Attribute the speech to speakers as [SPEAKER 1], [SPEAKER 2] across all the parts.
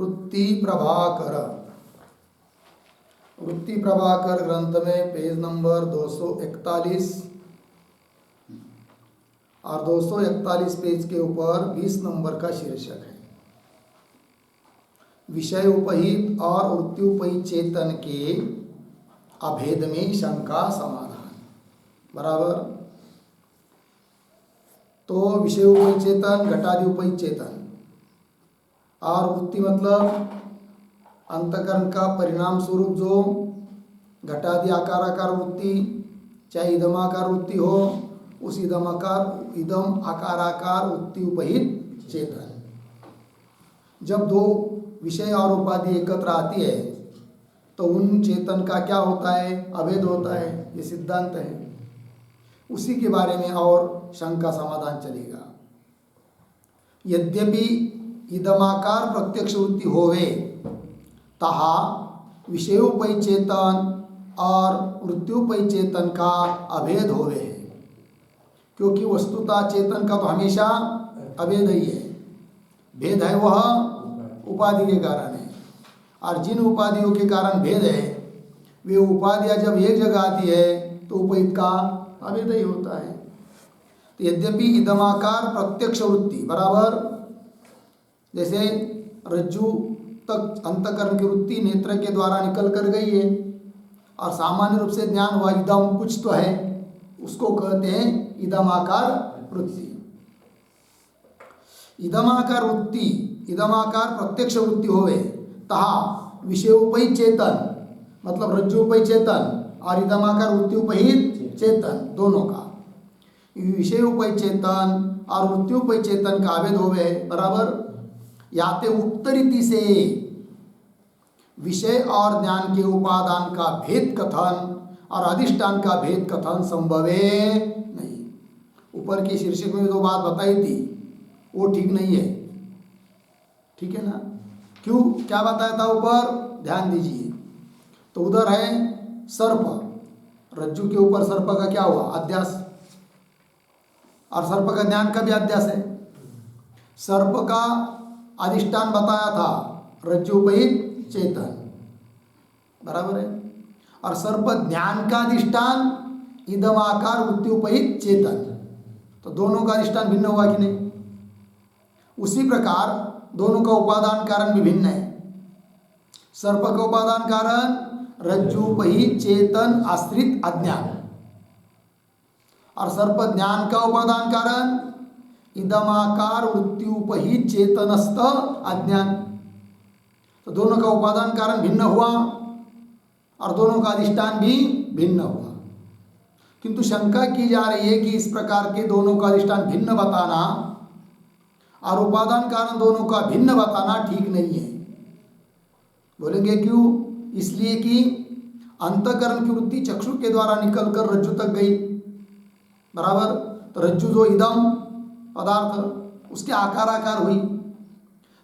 [SPEAKER 1] वृत्ति प्रभाकर। वृत्ति प्रभाकर ग्रंथ में पेज नंबर 241 और 241 पेज के ऊपर 20 नंबर का शीर्षक है। विषय उपहित और वृत्ति उपहित चेतन के अभेद में शंका समाधान। बराबर? तो विषय उपहित चेतन घटादि उपहित चेतन और वृत्ति मतलब अंतकरण का परिणाम स्वरूप जो घटादि आकार आकार वृत्ति, चाहे इदमाकार वृत्ति हो, उस इदमाकार, इदम आकाराकार वृत्ति उपहित चेतन जब दो विषय और उपाधि एकत्र आती है तो उन चेतन का क्या होता है? अभेद होता है, ये सिद्धांत है। उसी के बारे में और शंका समाधान चलेगा। यद्यपि इदमाकार प्रत्यक्ष वृत्ति होवे, तहा विषयोपय चेतन और वृत्त्योपय का अभेद होवे है। क्योंकि वस्तुता चेतन का तो हमेशा अभेद ही है। भेद है वह उपाधि के कारण है। और जिन उपाधियों के कारण भेद है, वे उपाधियाँ जब एक जगह आती है तो उपहित का अभेद ही होता है। तो यद्यपि इदमाकार प्रत्यक्ष वृत्ति बराबर जैसे रज्जु तक अंतकरण की वृत्ति नेत्र के द्वारा निकल कर गई है। और सामान्य रूप से ज्ञान हुआ, इदम कुछ तो है। उसको कहते हैं इदमाकार वृत्ति। इदमाकार वृत्ति, इदमाकार प्रत्यक्ष वृत्ति होवे। तहा विषय विषयोपहित चेतन मतलब रज्जोपहित चेतन और इदमाकार वृत्तियोपहित चेतन, दोनों का। विषयोपहित चेतन और वृत्तियोपहित चेतन का अभेद होवे, बराबर? याते उक्त रीति से। विषय और ज्ञान के उपादान का भेद कथन और अधिष्ठान का भेद कथन संभवे नहीं। ऊपर के शीर्षक में जो बात बताई थी, वो ठीक नहीं है। ठीक है ना? क्यों? क्या बताया था ऊपर? ध्यान दीजिए। तो उधर है सर्प। रज्जु के ऊपर सर्प का क्या हुआ? अध्यास। और सर्प का ज्ञान का भी अध्यास है। सर्प का अधिष्ठान बताया था रज्जुपहित चेतन। बराबर है? और सर्प ज्ञान का अधिष्ठान, इदमाकार वृत्तिपहित चेतन। तो दोनों का अधिष्ठान भिन्न हुआ कि नहीं? उसी प्रकार दोनों का उपादान कारण भी भिन्न है। सर्प का उपादान कारण रज्जुपहित चेतन आश्रित अज्ञान। और सर्प ज्ञान का उपादान कारण इदमाकार वृत्त्युपहित चेतनस्थ अज्ञान। तो दोनों का उपादान कारण भिन्न हुआ और दोनों का अधिष्ठान भी भिन्न हुआ। किंतु शंका की जा रही है कि इस प्रकार के दोनों का अधिष्ठान भिन्न बताना और उपादान कारण दोनों का भिन्न बताना ठीक नहीं है। बोलेंगे क्यों? इसलिए कि अंतकरण की वृत्ति चक्षु के द्वारा निकलकर रज्जु तक गई। बराबर? तो रज्जु जो इदम पदार्थ, उसके आकार आकार हुई।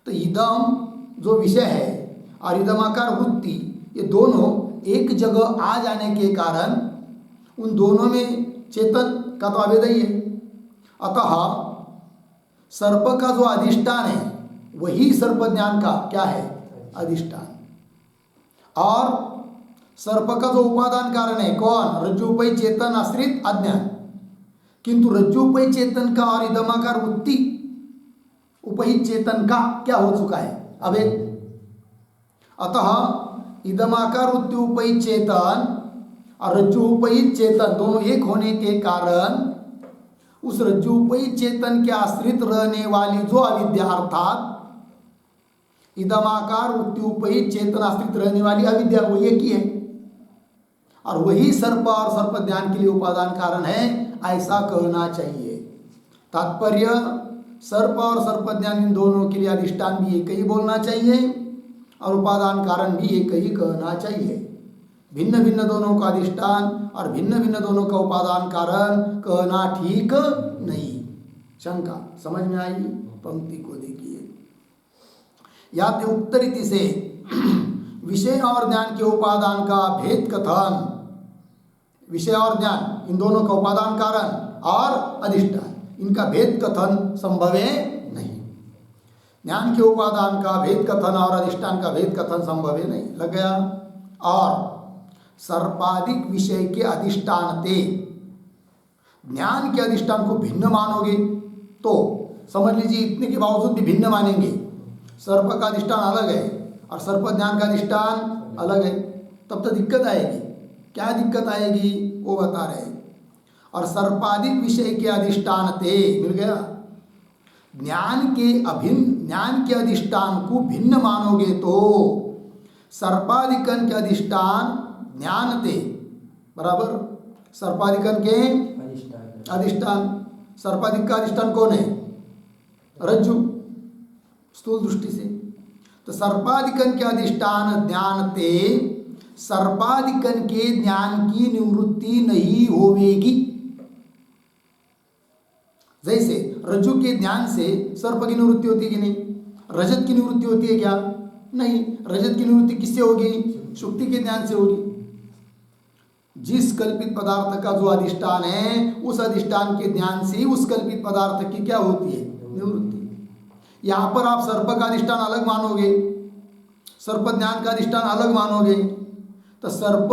[SPEAKER 1] तो इदम जो विषय है, और इदमाकार वृत्ति, ये दोनों एक जगह आ जाने के कारण उन दोनों में चेतन का तो आवेद ही है। अतः सर्प का जो अधिष्ठान है, वही सर्प ज्ञान का क्या है? अधिष्ठान। और सर्प का जो उपादान कारण है, कौन? रज्जुपय चेतन आश्रित अज्ञान। किंतु रज्जुपय चेतन का और इदमाकार वृत्ति उपहित चेतन का क्या हो चुका है? अभेद अतः इदमाकार वृत्ति उपहित चेतन और रज्जु उपहित चेतन दोनों एक होने के कारण उस रज्जु उपहित चेतन के आश्रित रहने वाली जो अविद्या अर्थात इदमाकार वृत्ति उपहित चेतन आश्रित रहने वाली अविद्या, वो एक ही है। और वही सर्प और सर्प ज्ञान के लिए उपादान कारण है। ऐसा कहना चाहिए। तात्पर्य, सर्प और सर्प ज्ञान इन दोनों के लिए अधिष्ठान भी एक ही बोलना चाहिए और उपादान कारण भी एक ही कहना चाहिए। भिन्न भिन्न दोनों का अधिष्ठान और भिन्न भिन्न दोनों का उपादान कारण कहना ठीक नहीं। शंका, समझ में आई? पंक्ति को देखिए। या तो उक्त रीति से विषय और ज्ञान के उपादान का भेद कथन विषय और ज्ञान, इन दोनों का उपादान कारण और अधिष्ठान। इनका भेद कथन संभव है नहीं। ज्ञान के उपादान का भेद कथन और अधिष्ठान का भेद कथन संभव है नहीं। लग गया? और सर्पाधिक विषय के अधिष्ठान ते। ज्ञान के अधिष्ठान को भिन्न मानोगे तो समझ लीजिए, इतने के बावजूद भी भिन्न मानेंगे। सर्प का अधिष्ठान अलग है और सर्प ज्ञान का अधिष्ठान अलग है। तब तो दिक्कत आएगी। क्या दिक्कत आएगी वो बता रहे और सर्पाधिक विषय के अधिष्ठान ते, मिल गया। ज्ञान के अभिन्न, ज्ञान के अधिष्ठान को भिन्न मानोगे तो सर्पाधिकन के अधिष्ठान ज्ञान ते, बराबर? सर्पाधिकन के
[SPEAKER 2] अधिष्ठान।
[SPEAKER 1] सर्पाधिक का अधिष्ठान कौन है? रज्जु, स्थूल दृष्टि से। तो सर्पाधिकन के अधिष्ठान ज्ञान ते सर्पाधिकन के ज्ञान की निवृत्ति नहीं होवेगी। जैसे रज्जु के ज्ञान से सर्प की निवृत्ति होती है कि नहीं? रजत की निवृत्ति होती है क्या? नहीं। रजत की निवृत्ति किससे होगी? शुक्ति के ज्ञान से होगी। जिस कल्पित पदार्थ का जो अधिष्ठान है, उस अधिष्ठान के ज्ञान से उस कल्पित पदार्थ की क्या होती है? निवृत्ति। यहाँ पर आप सर्प का अधिष्ठान अलग मानोगे। सर्प ज्ञान का अधिष्ठान अलग मानोगे। तो सर्प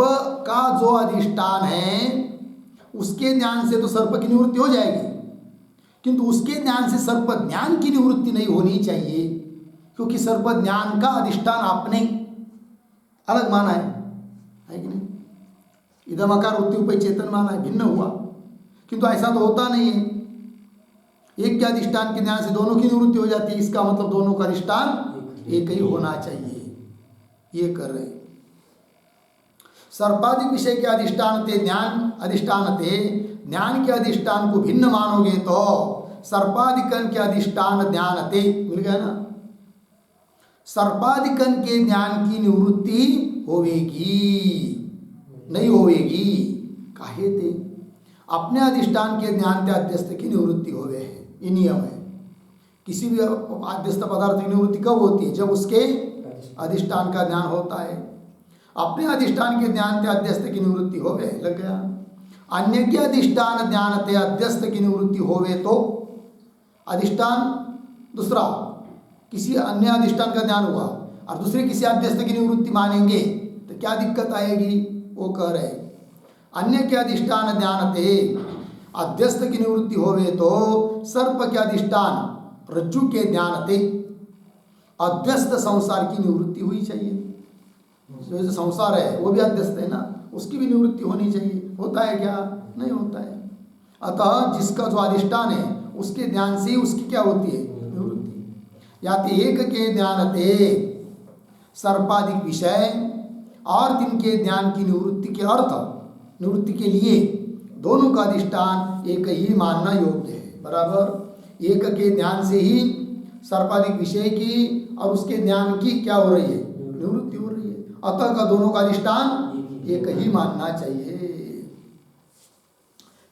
[SPEAKER 1] का जो अधिष्ठान है, उसके ज्ञान से तो सर्प की निवृत्ति हो जाएगी। किंतु उसके ज्ञान से सर्प ज्ञान की निवृत्ति नहीं होनी चाहिए, क्योंकि सर्प ज्ञान का अधिष्ठान आपने अलग माना है। है कि नहीं? इधम आकार इदमकार उत्युपय चेतन माना है भिन्न हुआ। किंतु ऐसा तो होता नहीं है। एक के अधिष्ठान के ज्ञान से दोनों की निवृत्ति हो जाती है, इसका मतलब दोनों का अधिष्ठान एक ही होना चाहिए। ये कर रहे सर्पाधिक विषय के अधिष्ठान ते ज्ञान अधिष्ठान ते ज्ञान के अधिष्ठान को भिन्न मानोगे तो सर्पाधिकन के अधिष्ठान ज्ञान ते मिल गया ना? सर्पाधिकन के ज्ञान की निवृत्ति होवेगी नहीं होवेगी। काहे ते? अपने अधिष्ठान के ज्ञान ते अध्यस्त की निवृत्ति होवे है। ये नियम है। किसी भी अध्यस्त पदार्थ की निवृत्ति कब होती है? जब उसके अधिष्ठान का ज्ञान होता है। अपने अधिष्ठान के ज्ञान ते अध्यस्त की निवृत्ति होवे, लग गया। अन्य के अधिष्ठान ज्ञान ते अध्यस्त की निवृत्ति होवे तो अधिष्ठान दूसरा किसी अन्य अधिष्ठान का ज्ञान हुआ और दूसरे किसी अध्यस्त की निवृत्ति मानेंगे तो क्या दिक्कत आएगी? वो कह रहे अन्य के अधिष्ठान ज्ञान थे अध्यस्त की निवृत्ति होवे तो सर्प के अधिष्ठान, रज्जु के ज्ञान थे अध्यस्त संसार की निवृत्ति हुई चाहिए। जो संसार है, वो भी अध्यस्त है ना? उसकी भी निवृत्ति होनी चाहिए। होता है क्या? नहीं होता है। अतः जिसका जो अधिष्ठान है, उसके ध्यान से ही उसकी क्या होती है? निवृत्ति। या तो एक के ध्यान ते सर्पाधिक विषय। और तिनके ध्यान की निवृत्ति के अर्थ, निवृत्ति के लिए दोनों का अधिष्ठान एक ही मानना योग्य है। बराबर? एक के ध्यान से ही सर्पाधिक विषय की और उसके ज्ञान की क्या हो रही है? निवृत्ति हो रही है। अतः का दोनों का अधिष्ठान एक ही मानना चाहिए।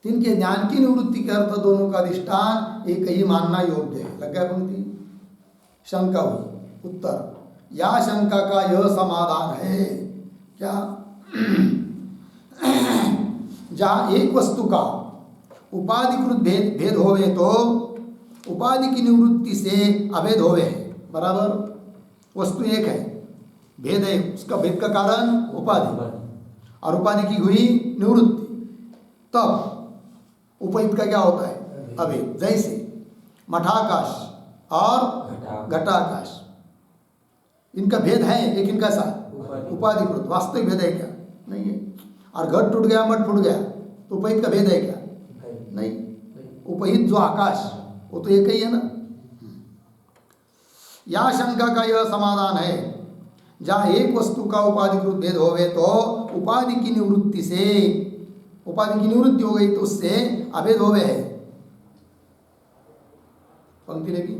[SPEAKER 1] तिनके ज्ञान की निवृत्ति के अर्थ दोनों का अधिष्ठान एक ही मानना योग्य है। लग गया पंक्ति? शंका हुई। उत्तर, या शंका का यह समाधान है। क्या? जहाँ एक वस्तु का उपाधिकृत भेद भेद होवे तो उपाधि की निवृत्ति से अभेद होवे बराबर? वस्तु एक है। भेद है उसका भेद का कारण उपाधि। और उपाधि की हुई निवृत्ति। तब उपयुक्त का क्या होता है? अभेद। जैसे मठाकाश और घटाकाश। इनका भेद है लेकिन कैसा
[SPEAKER 2] उपाधि।
[SPEAKER 1] उपाधिकृत वास्तविक भेद है क्या? नहीं है। और घट टूट गया मठ फूट गया तो उपहित का भेद है क्या? नहीं। उपहित जो आकाश वो तो एक ही है ना। या शंका का यह समाधान है जहाँ एक वस्तु का उपाधिकृत भेद होवे तो उपाधि की निवृत्ति से, उपाधि की निवृत्ति हो गई तो उससे अभेद होवे है। पंक्ति भी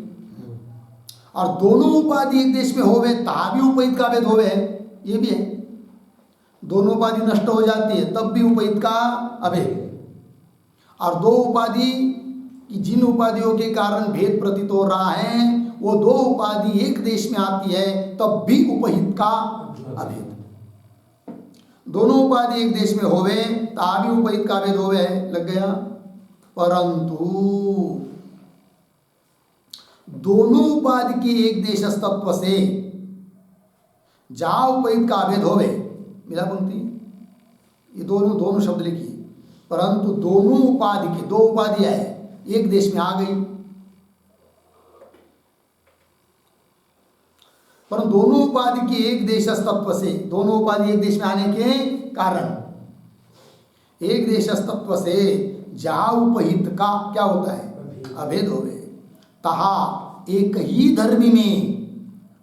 [SPEAKER 1] और दोनों उपाधि एक देश में होवे ता भी उपहित का भेद होवे है, ये भी है। दोनों उपाधि नष्ट हो जाती है, तब भी उपहित का अभेद। और दो उपाधि जिन उपाधियों के कारण भेद प्रतीत हो रहा है वो दो उपाधि एक देश में आती है, तब भी उपहित का अभेद। दोनों उपाधि एक देश में होवे ता भी उपहित का भेद होवे, लग गया? परंतु दोनों उपाधि के एक देश तत्व से जा उपहित का अभेद होवे, मिला पंक्ति? ये दोनों दोनों शब्द लिखिए। परंतु दोनों उपाधि के, दो उपाधियाँ है, एक देश में आ गई पर दोनों उपाधि के एक देश तत्व से दोनों उपाधि एक देश में आने के कारण एक देश तत्व से जा उपहित का क्या होता है? अभेद। हो गए। तहा एक ही धर्मी में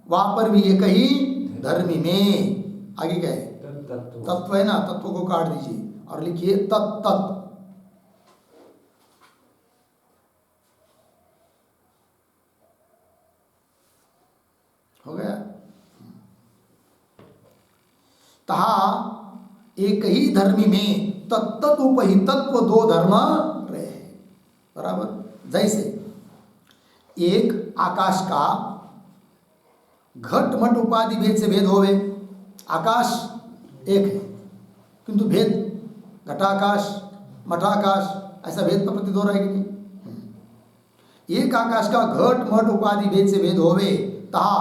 [SPEAKER 1] वहाँ पर भी एक ही धर्मी में। आगे क्या है?
[SPEAKER 2] तत्व
[SPEAKER 1] है ना? तत्व को काट दीजिए। और लिखिए तत् तत् हो गया तहा एक ही धर्मी में तत्त उपहितत्व दो धर्म रहे। बराबर? जैसे एक आकाश का घट मठ उपाधि भेद से भेद होवे। आकाश एक है, किंतु भेद घटाकाश, मठाकाश, ऐसा भेद तो प्रतीत हो रहा है कि नहीं? एक आकाश का घट मठ उपाधि भेद से भेद होवे, तहा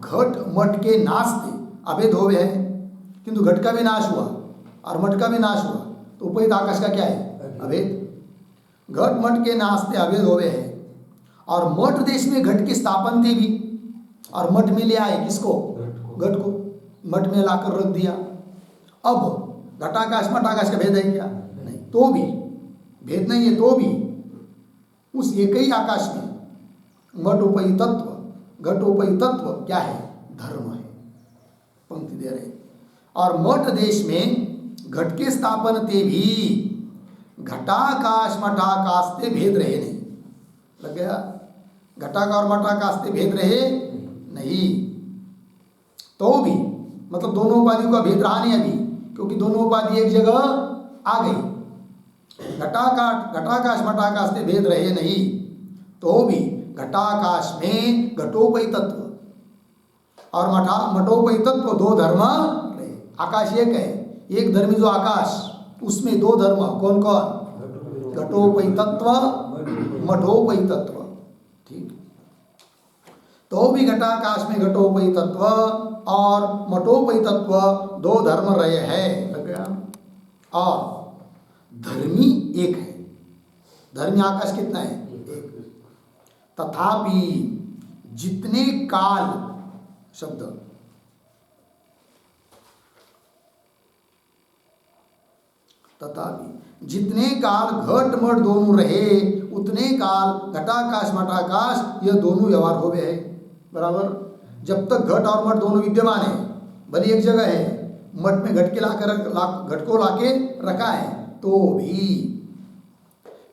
[SPEAKER 1] घट मठ के नास्ते अभेद होवे है। किंतु घट का भी नाश हुआ और मठ का भी नाश हुआ तो उपहित आकाश का क्या है? अभेद। घट मठ के नास्ते अभेद होवे है। और मठ देश में घट की स्थापन थी भी और मठ में ले आए किसको?
[SPEAKER 2] घट को।
[SPEAKER 1] मठ में लाकर रख दिया। अब घटाकाश मठाकाश का भेद है क्या? नहीं। तो भी भेद नहीं है तो भी उस एक ही आकाश में मठोपयी तत्व घटोपयी तत्व क्या है? धर्म है। पंक्ति दे रहे और मठ देश में घट के स्थापन ते भी घटाकाश मठाकाश ते भेद रहे नहीं। लग गया? घटाका और मठाकाश ते भेद रहे नहीं। तो भी मतलब दोनों उपाधियों का भेद रहा नहीं अभी, क्योंकि दोनों उपाधि एक जगह आ गई। घटाकाश घटाकाश मठाकाश से भेद रहे नहीं। तो भी घटाकाश में घटोपय तत्व और मठा मठोपय तत्व दो धर्म आकाश एक है, एक धर्मी जो आकाश, उसमें दो धर्म, कौन कौन? घटोपय तत्व मठोपय तत्व ठीक। तो भी घटाकाश में घटोपय तत्व और मठोपय तत्व दो धर्म रहे हैं। और धर्मी एक है। धर्मी आकाश कितना है? तथापि जितने काल, शब्द तथापि जितने काल घट मठ दोनों रहे, उतने काल घटाकाश, मठाकाश, यह दोनों व्यवहार हो गए है। बराबर? जब तक घट और मठ दोनों विद्यमान है, भले एक जगह है, मठ में घट के ला, घट को लाके रखा है तो भी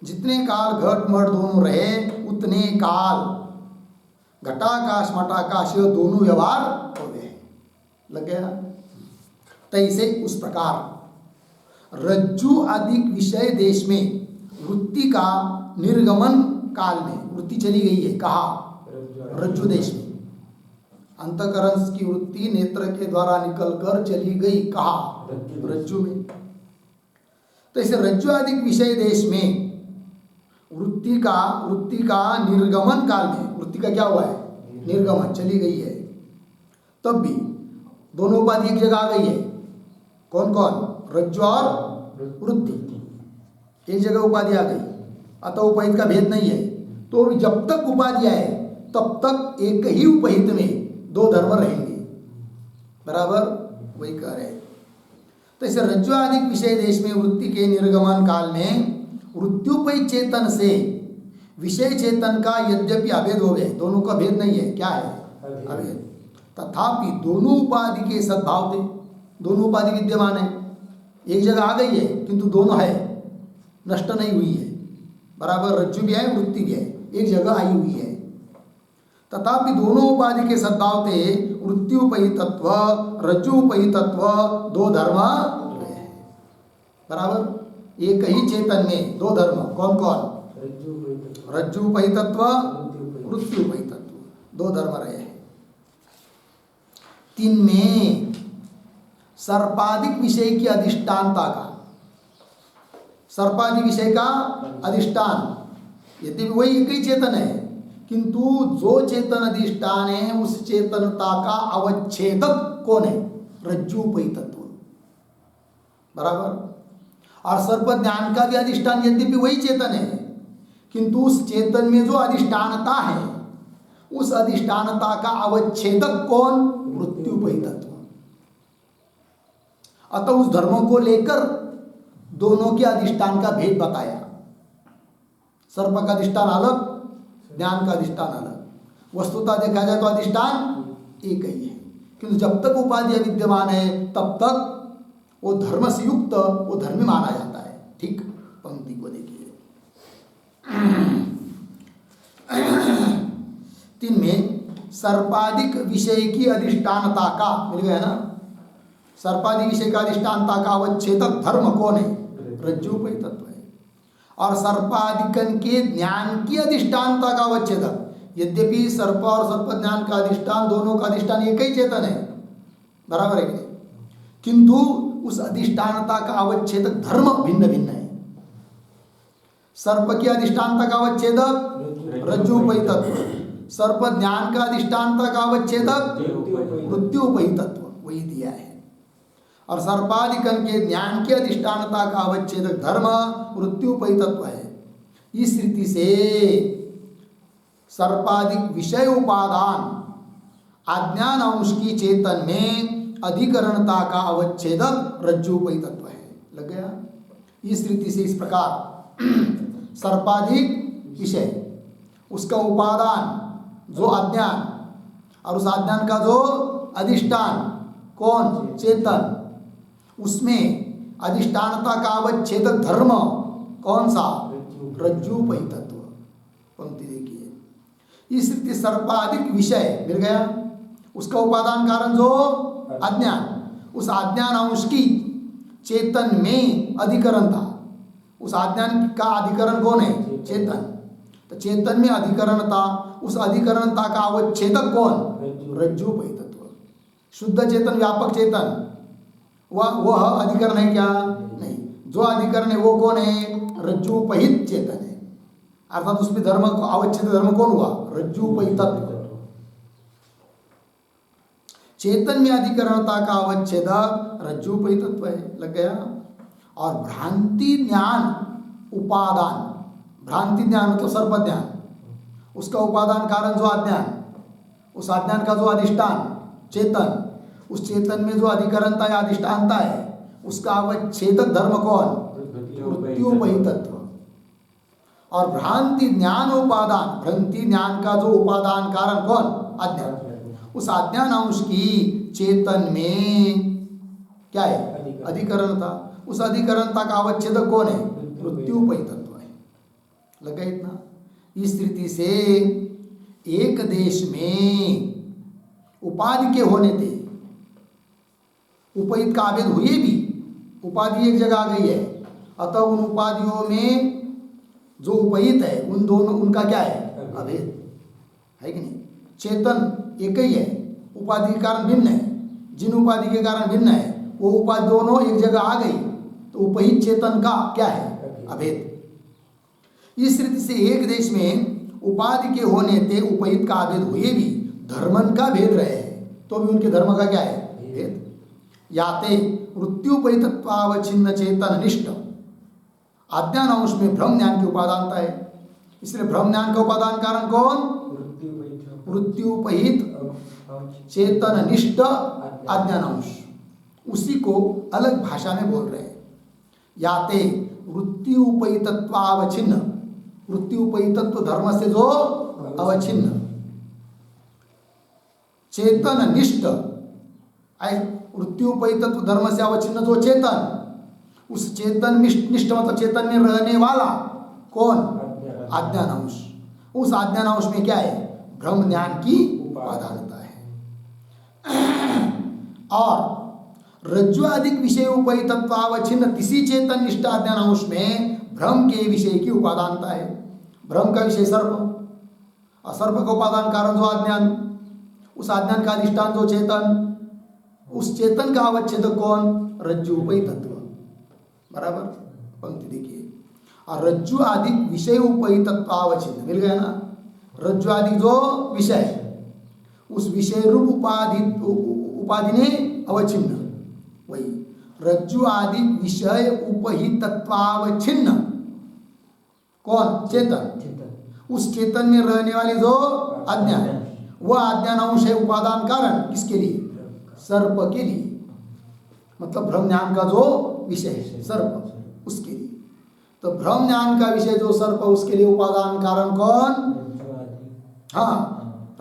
[SPEAKER 1] जितने काल घट मठ दोनों रहे, उतने काल घटाकाश, मठाकाश, यह दोनों व्यवहार हो गए लग गया? तैसे उस प्रकार। रज्जु आदि विषय देश में वृत्ति का निर्गमन काल में, वृत्ति चली गई है, कहा? रज्जु देश में। अंतकरण की वृत्ति नेत्र के द्वारा निकलकर चली गई, कहा?
[SPEAKER 2] रज्जु।
[SPEAKER 1] में। तो इसे रज्जु आदि विषय देश में वृत्ति का वृत्ति का निर्गमन काल में, वृत्ति का क्या हुआ है? निर्गमन, चली गई है। तब भी दोनों उपाधि एक जगह आ गई है। कौन कौन रज्जु और वृत्ति एक जगह उपाधि आ गई। अतः उपहित का भेद नहीं है। तो जब तक उपाधि आए तब तक एक ही उपहित में दो धर्म रहेंगे। बराबर? वही कह रहे हैं। तो इसे रज्जु आदि विषय देश में वृत्ति के निर्गमन काल में वृत्युपय चेतन से विषय चेतन का यद्यपि अभेद हो गए दोनों का भेद नहीं है। क्या है?
[SPEAKER 2] अभेद।
[SPEAKER 1] अभेद। तथापि दोनों उपाधि के सद्भाव थे। दोनों उपाधि विद्यमान है। एक जगह आ गई है किंतु दोनों है। नष्ट नहीं हुई है। बराबर रज्जु भी है वृत्ति भी है। एक जगह आई हुई है। तथापि दोनों उपाधि के सद्भाव थे वृत्त्युपयी तत्व रज्जुपयी तत्व दो धर्म रहे हैं। बराबर? एक ही चेतन में दो धर्म। कौन कौन? रज्जुपयी तत्व वृत्त्युपयी तत्व दो धर्म रहे हैं। तीन में सर्पाधिक विषय की अधिष्ठानता का। सर्पादि विषय का अधिष्ठान। यद्यपि वही एक ही चेतन है, किंतु जो चेतन अधिष्ठान है, उस चेतनता का अवच्छेदक कौन है? रज्जुपई तत्व बराबर? और सर्प ज्ञान का भी अधिष्ठान यद्यपि वही चेतन है, किंतु उस चेतन में जो अधिष्ठानता है, उस अधिष्ठानता का अवच्छेदक कौन? मृत्युपई तत्व अतः उस धर्मों को लेकर दोनों के अधिष्ठान का भेद बताया। सर्प का अधिष्ठान अलग, ज्ञान का अधिष्ठान अलग। वस्तुता देखा जाए तो अधिष्ठान एक ही है। किंतु जब तक उपाधि विद्यमान है, तब तक वो धर्म से युक्त, वो धर्म माना जाता है। ठीक? पंक्ति को देखिए। तीन में सर्पाधिक विषय की अधिष्ठानता का, मिल गया ना? विषय का अधिष्ठानता का अवच्छेदक धर्म कौन है? रज्जु तत्व है। और सर्पाधिकन के ज्ञान की अधिष्ठानता का अवच्छेदक यद्यपि सर्प और सर्प ज्ञान का अधिष्ठान दोनों का अधिष्ठान एक ही चेतन है। बराबर है किंतु उस अधिष्ठानता का अवच्छेदक धर्म भिन्न भिन्न है। सर्प की अधिष्ठानता का अवच्छेदक रज्जुपई तत्व सर्प ज्ञान का अधिष्ठानता का अवच्छेदक मृत्युपई तत्व वही दिया है। और सर्पाधिकन के ज्ञान के अधिष्ठानता का अवच्छेद धर्म मृत्युपई तत्व है। इस रीति से सर्पाधिक विषय उपादान, अज्ञान अंश की चेतन में अधिकरणता का अवच्छेद रज्जुपई तत्व है। लग गया? इस रीति से इस प्रकार सर्पाधिक विषय, उसका उपादान जो अज्ञान, और उस अज्ञान का जो अधिष्ठान, कौन? चेतन। उसमें अधिष्ठानता का अवच्छेदक धर्म कौन सा? रज्जुपई तत्व पंक्ति देखिए। इस रीति सर्पाधिक विषय मिल गया? उसका उपादान कारण जो? अज्ञान। उस अज्ञान अंश की चेतन में अधिकरण था। उस अज्ञान का अधिकरण कौन है? चेतन। तो चेतन में अधिकरण था। उस अधिकरणता का अवच्छेदक कौन? रज्जु। तत्व शुद्ध चेतन व्यापक चेतन। वह वह अधिकरण है क्या? नहीं। जो अधिकरण है वो कौन है? रज्जुपहित चेतन है। अर्थात उसमें धर्म अवच्छेद धर्म कौन हुआ? रज्जुपहित चेतन में अधिकरणता का अवच्छेद रज्जुपई तत्व है। लग गया? और भ्रांति ज्ञान, उपादान। भ्रांति ज्ञान मतलब सर्प ज्ञान उसका उपादान कारण जो अज्ञान? उस अज्ञान का जो अधिष्ठान, चेतन। उस चेतन में जो अधिकरणता या अधिष्ठानता है, उसका अवच्छेदक धर्म कौन? मृत्युपही तत्व। और भ्रांति ज्ञान उपादान, भ्रांति ज्ञान का जो उपादान कारण कौन? अज्ञान उस अज्ञान अंश की चेतन में क्या है? अधिकरणता। उस अधिकरणता का अवच्छेद कौन है? मृत्युपय तत्व है। लगा इतना? इस स्थिति से एक देश में उपाधि के होने थे। उपहित का आवेद हुए भी। उपाधि एक जगह आ गई है। अतः उन उपाधियों में जो उपहित है उन दोनों उनका क्या है? अभेद। है कि नहीं? चेतन एक ही है। उपाधि के कारण भिन्न है। जिन उपाधि के कारण भिन्न है वो उपाधि दोनों एक जगह आ गई। तो उपहित चेतन का क्या है? अभेद। इस रीति से एक देश में उपाधि के होने थे उपहित का अभेद हुए भी। धर्मन का भेद रहे। तो भी उनके धर्म का क्या है? याते मृत्युपहितत्वावच्छिन्न चेतन निष्ठ अज्ञान अंश में ब्रह्म ज्ञान की उपादानता है। इसलिए ब्रह्म ज्ञान का उपादान कारण कौन? मृत्युपहित चेतन निष्ठ अज्ञान अंश। उसी को अलग भाषा में बोल रहे हैं। याते वृत्तिपयितत्वावच्छिन्न वृत्तिपयितत्व धर्म से जो अवच्छिन्न। चेतन निष्ठ वृत्तिपयितत्व धर्म से अवच्छिन्न जो चेतन उस चेतन निष्ठ मतलब चेतन में रहने वाला कौन? अज्ञान अंश उस अज्ञान अंश में क्या है? ब्रह्म ज्ञान की उपादानता है। और रज्ज्वादिक विषय उपय तत्वावच्छिन्न किसी चेतन निष्ठा ज्ञान अंश में भ्रम के विषय की उपादानता है। भ्रम का विषय सर्प। और सर्प का उपादान कारण जो अज्ञान उस अज्ञान का अधिष्ठान जो चेतन। उस चेतन का अवच्छेद कौन? रज्जु उपय तत्व। बराबर? पंक्ति देखिए। और रज्जु आदि विषय उपय तत्वावच्छिन्न मिल गया ना? रज्जु आदि जो विषय उस विषय रूप उपाधि उपाधि ने अवचिन्न वही। रज्जु आदि विषय उपहितत्वावच्छिन्न कौन? चेतन।
[SPEAKER 2] चेतन।
[SPEAKER 1] उस चेतन में रहने वाली जो अज्ञान। वह अज्ञान अंश है उपादान कारण। किसके लिए? सर्प के लिए। मतलब ब्रह्म ज्ञान का जो विषय है, सर्प, उसके लिए। तो ब्रह्म ज्ञान का विषय जो सर्प, उसके लिए उपादान कारण कौन? हाँ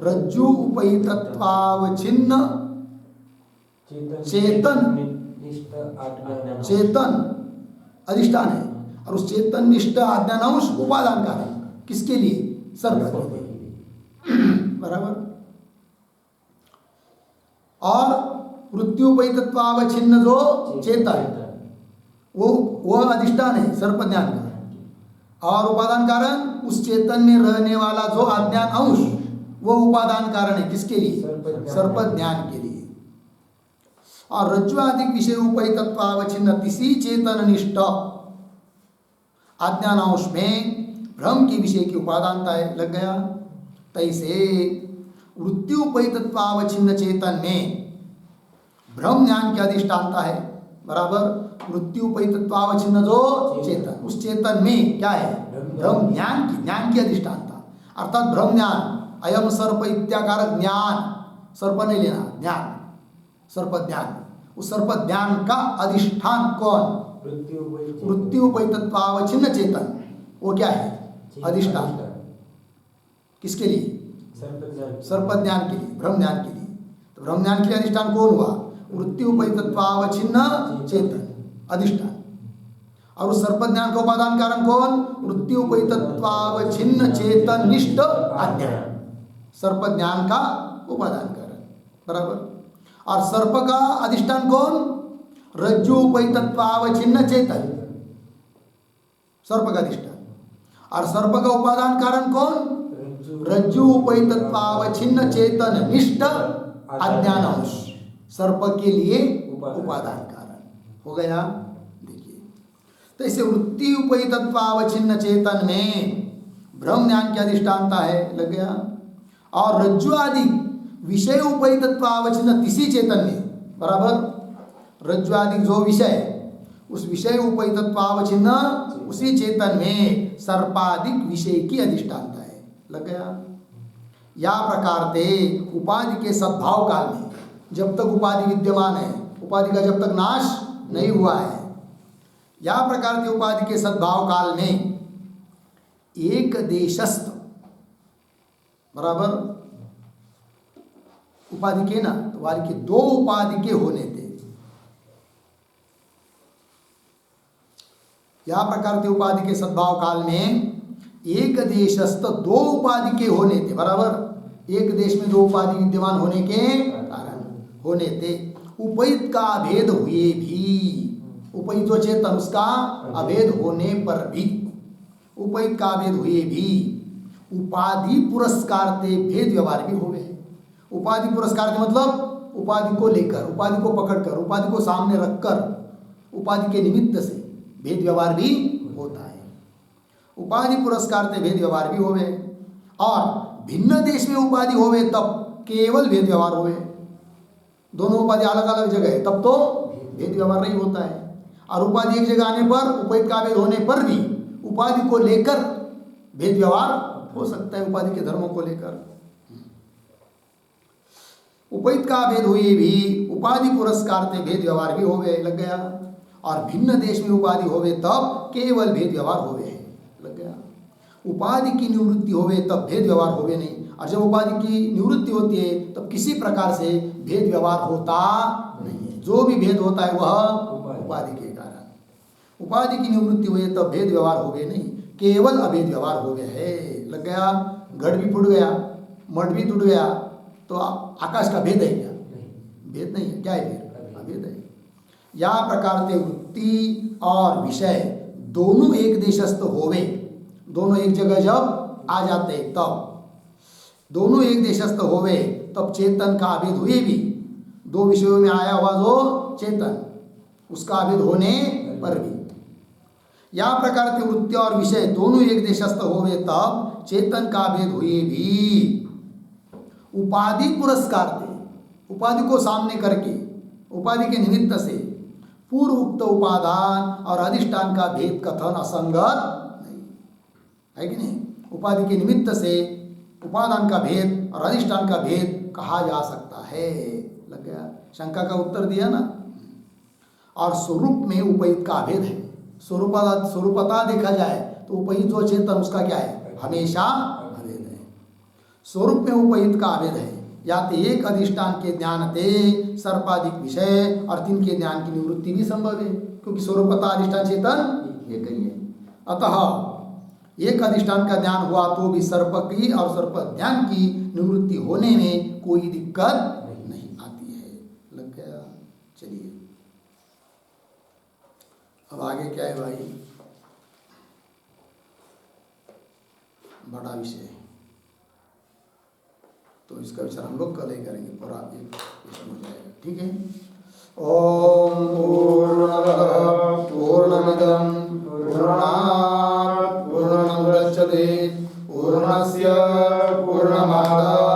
[SPEAKER 1] रज्जु उपहितत्वावच्छिन्न चेतन। चेतन अधिष्ठान है। और उस चेतन निष्ठ अज्ञान अंश उपादान कारण किसके लिए? सर्प के लिए बराबर और मृत्युपैतत्वावच्छिन्न जो चेतन वो वो अधिष्ठान है सर्प ज्ञान का। और उपादान कारण उस चेतन में रहने वाला जो अज्ञान अंश वो उपादान कारण है। किसके लिए?
[SPEAKER 2] सर्प ज्ञान।
[SPEAKER 1] के लिए। और रज्जु आदि विषय उपहितत्वावच्छिन्न किसी चेतन निष्ठ अज्ञान अंश में भ्रम के विषय की उपादानता है लग गया। तैसे वृत्युपहितत्वावच्छिन्न चेतन में ब्रह्म ज्ञान की अधिष्ठानता है बराबर? मृत्यु मृत्युपहितत्वावच्छिन्न जो चेतन। उस चेतन में क्या है? ब्रह्म ज्ञान की ज्ञान की अधिष्ठानता अर्थात ब्रह्म ज्ञान अयम सर्प इत्याकारक ज्ञान। सर्प नहीं लेना ज्ञान। सर्प ज्ञान उस सर्प ज्ञान का अधिष्ठान कौन? मृत्यु मृत्युपहितत्वावच्छिन्न चेतन। वो क्या है? अधिष्ठान। किसके लिए? सर्प ज्ञान के लिए ब्रह्म ज्ञान के लिए। तो ब्रह्म ज्ञान के लिए अधिष्ठान कौन हुआ? मृत्युपहितत्वावच्छिन्न चेतन, अधिष्ठान। और उस सर्प ज्ञान का उपादान कारण कौन? मृत्युपहितत्वावच्छिन्न चेतन निष्ठ अज्ञान। सर्प ज्ञान का उपादान कारण, बराबर। और सर्प का अधिष्ठान कौन? रज्जु उपहितत्वावच्छिन्न चेतन, सर्प का अधिष्ठान। और सर्प का उपादान कारण कौन? रज्जु उपहितत्वावच्छिन्न चेतन निष्ठ अज्ञान अंश सर्प के लिए उपादान। कारण। हो गया? देखिए। तो इसे वृत्ति उपहितत्वावच्छिन्न चेतन में ब्रह्म ज्ञान की अधिष्ठानता है लग गया? और रज्जु आदि विषय उपहितत्वावच्छिन्न किसी चेतन में बराबर? रज्जु आदि जो विषय उस विषय उपहितत्वावच्छिन्न उसी चेतन में सर्पाधिक विषय की अधिष्ठानता है लग गया? या प्रकार ते उपाधि के सद्भाव काल में। जब तक उपाधि विद्यमान है, उपाधि का जब तक नाश नहीं हुआ है, या प्रकार के उपाधि के सद्भाव काल में एक देशस्थ, बराबर, उपाधि के ना तो वाली के दो उपाधि के होने थे। या प्रकार के उपाधि के सद्भाव काल में एक देशस्थ दो उपाधि के होने थे, बराबर। एक देश में दो उपाधि विद्यमान होने के होने थे उपहित का अभेद हुए भी। उपहित जो चेतन उसका अभेद। होने पर भी। उपहित का अभेद हुए भी। उपाधि पुरस्कार ते भेद व्यवहार भी हुए उपाधि पुरस्कार के मतलब उपाधि को लेकर उपाधि को पकड़कर उपाधि को सामने रखकर उपाधि के निमित्त से भेद व्यवहार भी होता है। उपाधि पुरस्कार ते भेद व्यवहार भी होवे। और भिन्न देश में उपाधि होवे तब केवल भेद व्यवहार होवे। दोनों उपाधि अलग अलग जगह है। तब तो भेद व्यवहार नहीं होता है। और उपाधि एक जगह आने पर उपहित का भेद होने पर भी उपाधि को लेकर भेद व्यवहार हो सकता है, उपाधि के धर्मों को लेकर। उपहित का भेद हुई भी, उपाधि पुरस्कार ते भेद व्यवहार भी होवे लग गया। और भिन्न देश में उपाधि होवे तब केवल भेद व्यवहार होवे लग गया। उपाधि की निवृत्ति होवे तब भेद व्यवहार होवे नहीं। और जब उपाधि की निवृत्ति होती है, तब किसी प्रकार से भेद व्यवहार होता नहीं है। जो भी भेद होता है वह उपाधि। के कारण। उपाधि की निवृत्ति हुई तब भेद व्यवहार हो गए नहीं। केवल अभेद व्यवहार हो गया है। लग गया घड़ भी फूट गया मठ भी टूट गया तो आकाश का भेद है क्या? भेद नहीं है। क्या है फिर अभेद। है। या प्रकार से वृत्ति और विषय दोनों एक देशस्थ होवे। दोनों एक जगह जब आ जाते तब। दोनों एक देशस्थ होवे तब चेतन का अभेद हुए भी। दो विषयों में आया हुआ जो चेतन, उसका अभेद होने पर भी। या प्रकार ते वृत्ती और विषय दोनों एक देशस्थ हो गए तब चेतन का भेद हुए भी। उपाधि पुरस्कार दे, उपाधि को सामने करके, उपाधि के निमित्त से पूर्व उक्त उपादान और अधिष्ठान का भेद कथन असंगत नहीं। है कि नहीं? उपाधि के निमित्त से उपादान का भेद और अधिष्ठान का भेद कहा जा सकता है। लग गया। शंका का उत्तर दिया ना? और स्वरूप में उपहित का अभेद है। स्वरूपा, स्वरूपता देखा जाए तो उपहित जो चेतन, उसका क्या है? हमेशा अभेद है। स्वरूप में उपहित का अभेद है। या तो एक अधिष्ठान के ज्ञान ते सर्पाधिक विषय और तीन के ज्ञान की निवृत्ति भी संभव है, क्योंकि स्वरूपता, अधिष्ठान, चेतन एक ही है। अतः एक अधिष्ठान का ज्ञान हुआ तो भी सर्प की और सर्प ज्ञान की निवृत्ति होने में कोई दिक्कत नहीं आती है। लग गया। चलिए। अब आगे क्या है भाई? बड़ा विषय। तो इसका विचार हम लोग कल ही करेंगे, पूरा एक हो जाएगा। ठीक है? ओम पूर्णमदः पूर्णमिदं पूर्णात् पूर्णमुदच्यते पूर्णस्य पूर्णमादाय